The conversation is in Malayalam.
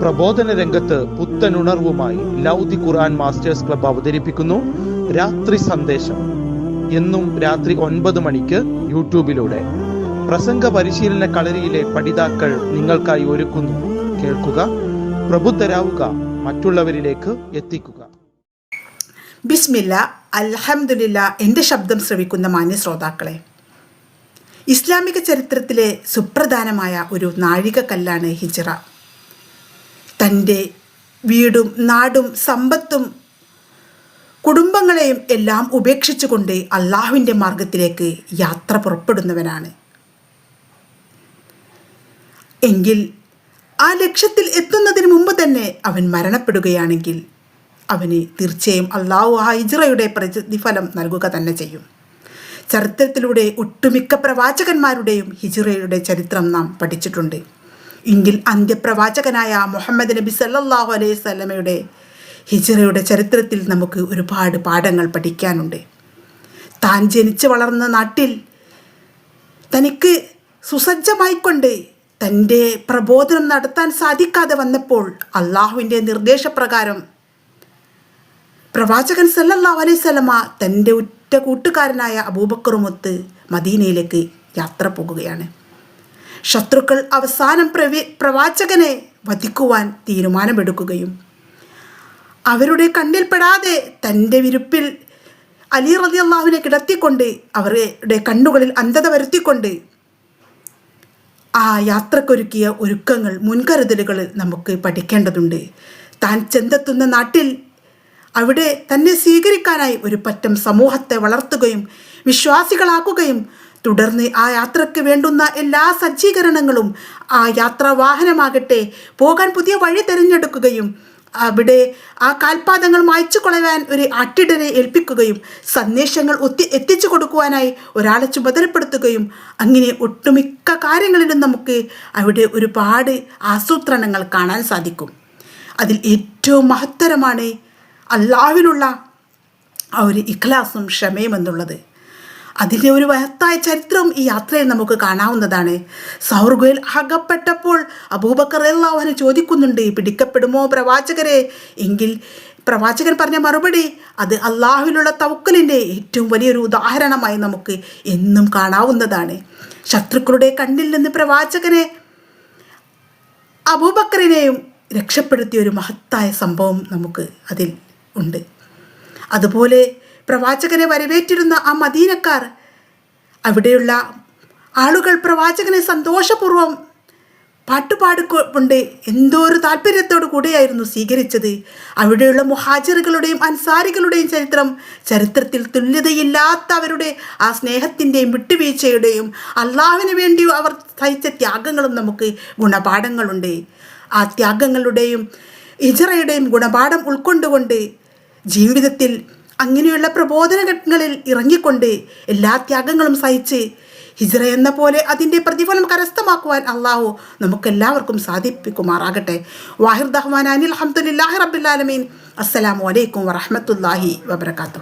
പ്രബോധന രംഗത്ത് പുത്തനുണർവുമായി ലൗദി ഖുർആൻ മാസ്റ്റേഴ്സ് ക്ലബ് അവതരിപ്പിക്കുന്നു. രാത്രി സന്ദേശം. എന്നും രാത്രി ഒൻപത് മണിക്ക് യൂട്യൂബിലൂടെ. പ്രസംഗ പരിശീലന കളരിയിലെ പഠിതാക്കൾ നിങ്ങൾക്കായി ഒരുക്കുന്നു. കേൾക്കുക പ്രബുദ്ധരാവുക മറ്റുള്ളവരിലേക്ക് എത്തിക്കുക. ബിസ്മില്ല അൽഹംദുലില്ല എന്റെ ശബ്ദം ശ്രവിക്കുന്ന മാന്യ ശ്രോതാക്കളെ. ഇസ്ലാമിക ചരിത്രത്തിലെ സുപ്രധാനമായ ഒരു നാഴികക്കല്ലാണ് ഹിജ്റ. തന്റെ വീടും നാടും സമ്പത്തും കുടുംബങ്ങളെയും എല്ലാം ഉപേക്ഷിച്ചുകൊണ്ട് അള്ളാഹുവിന്റെ മാർഗത്തിലേക്ക് യാത്ര പുറപ്പെടുന്നവനാണ്. എങ്കിൽ ആ ലക്ഷ്യത്തിൽ എത്തുന്നതിന് മുമ്പ് തന്നെ അവൻ മരണപ്പെടുകയാണെങ്കിൽ അവന് തീർച്ചയായും അള്ളാഹു ആ ഹിജ്റയുടെ പ്രതിഫലം നൽകുക തന്നെ ചെയ്യും. ചരിത്രത്തിലൂടെ ഒട്ടുമിക്ക പ്രവാചകന്മാരുടെയും ഹിജ്റയുടെ ചരിത്രം നാം പഠിച്ചിട്ടുണ്ട്. എങ്കിൽ അന്ത്യപ്രവാചകനായ മുഹമ്മദ് നബി സല്ലാഹു അലൈഹി സ്വലമയുടെ ഹിജറയുടെ ചരിത്രത്തിൽ നമുക്ക് ഒരുപാട് പാഠങ്ങൾ പഠിക്കാനുണ്ട്. താൻ ജനിച്ചു വളർന്ന നാട്ടിൽ തനിക്ക് സുസജ്ജമായിക്കൊണ്ട് തന്റെ പ്രബോധനം നടത്താൻ സാധിക്കാതെ വന്നപ്പോൾ അള്ളാഹുവിന്റെ നിർദ്ദേശപ്രകാരം പ്രവാചകൻ സല്ലല്ലാഹു അലൈഹി സ്വലമ തന്റെ ഉറ്റ കൂട്ടുകാരനായ അബൂബക്കറുമൊത്ത് മദീനയിലേക്ക് യാത്ര പോകുകയാണ്. ശത്രുക്കൾ അവസാനം പ്രവി പ്രവാചകനെ വധിക്കുവാൻ തീരുമാനമെടുക്കുകയും അവരുടെ കണ്ണിൽപ്പെടാതെ തന്റെ വിരുപ്പിൽ അലി റതി അള്ളാഹുവിനെ കിടത്തിക്കൊണ്ട് അവരുടെ കണ്ണുകളിൽ അന്ധത വരുത്തിക്കൊണ്ട് ആ യാത്രക്കൊരുക്കിയ ഒരുക്കങ്ങൾ മുൻകരുതലുകൾ നമുക്ക് പഠിക്കേണ്ടതുണ്ട്. താൻ ചെന്നെത്തുന്ന നാട്ടിൽ അവിടെ തന്നെ സ്വീകരിക്കാനായി ഒരു പറ്റം സമൂഹത്തെ വളർത്തുകയും വിശ്വാസികളാക്കുകയും തുടർന്ന് ആ യാത്രയ്ക്ക് വേണ്ടുന്ന എല്ലാ സജ്ജീകരണങ്ങളും ആ യാത്രാ വാഹനമാകട്ടെ പോകാൻ പുതിയ വഴി തിരഞ്ഞെടുക്കുകയും അവിടെ ആ കാൽപാദങ്ങൾ മായ്ച്ചു കളയാൻ ഒരു ആട്ടിടനെ ഏൽപ്പിക്കുകയും സന്ദേശങ്ങൾ ഒത്തി എത്തിച്ചു കൊടുക്കുവാനായി ഒരാളെ ചുമതലപ്പെടുത്തുകയും അങ്ങനെ ഒട്ടുമിക്ക കാര്യങ്ങളിലും നമുക്ക് അവിടെ ഒരുപാട് ആസൂത്രണങ്ങൾ കാണാൻ സാധിക്കും. അതിൽ ഏറ്റവും മഹത്തരമാണ് അള്ളാഹുവിനുള്ള ആ ഒരു ഇഖ്ലാസും ക്ഷമയും എന്നുള്ളത്. അതിന്റെ ഒരു വയത്തായ ചരിത്രം ഈ യാത്രയിൽ നമുക്ക് കാണാവുന്നതാണ്. സൗർഗയിൽ അകപ്പെട്ടപ്പോൾ അബൂബക്കർ എല്ലാവരും ചോദിക്കുന്നുണ്ട് പിടിക്കപ്പെടുമോ പ്രവാചകരെ? എങ്കിൽ പ്രവാചകൻ പറഞ്ഞ മറുപടി അത് അള്ളാഹുവിലുള്ള തവക്കലിന്റെ ഏറ്റവും വലിയൊരു ഉദാഹരണമായി നമുക്ക് എന്നും കാണാവുന്നതാണ്. ശത്രുക്കളുടെ കണ്ണിൽ നിന്ന് പ്രവാചകനെ അബൂബക്കറിനെയും രക്ഷപ്പെടുത്തിയ ഒരു മഹത്തായ സംഭവം നമുക്ക് അതിൽ ഉണ്ട്. അതുപോലെ പ്രവാചകനെ വരവേറ്റിരുന്ന ആ മദീനക്കാർ. അവിടെയുള്ള ആളുകൾ പ്രവാചകനെ സന്തോഷപൂർവം പാട്ടുപാടിക്കൊണ്ട് എന്തോ ഒരു താല്പര്യത്തോടു കൂടെയായിരുന്നു സ്വീകരിച്ചത്. അവിടെയുള്ള മുഹാജിറുകളുടെയും അൻസാരികളുടെയും ചരിത്രം ചരിത്രത്തിൽ തുല്യതയില്ലാത്ത അവരുടെ ആ സ്നേഹത്തിന്റെയും വിട്ടുവീഴ്ചയുടെയും അള്ളാഹുവിന് വേണ്ടി അവർ സഹിച്ച ത്യാഗങ്ങളും നമുക്ക് ഗുണപാഠങ്ങളുണ്ട്. ആ ത്യാഗങ്ങളുടെയും ഇജറയുടെയും ഗുണപാഠം ഉൾക്കൊണ്ടുകൊണ്ട് ജീവിതത്തിൽ അങ്ങനെയുള്ള പ്രബോധനങ്ങളിൽ ഇറങ്ങിക്കൊണ്ട് എല്ലാ ത്യാഗങ്ങളും സഹിച്ച് ഹിജ്റ എന്ന പോലെ അതിന്റെ പ്രതിഫലം കരസ്ഥമാക്കുവാൻ അള്ളാഹു നമുക്കെല്ലാവർക്കും സാധിപ്പിക്കുമാറാകട്ടെ. വാഹിർ ദഹ്മാൻ അനിൽ അഹമ്മദില്ലാഹി റബ്ബുലാലമീൻ അസ്സലാമു അലൈക്കും വറഹമത്തല്ലാഹി വബർക്കാത്തു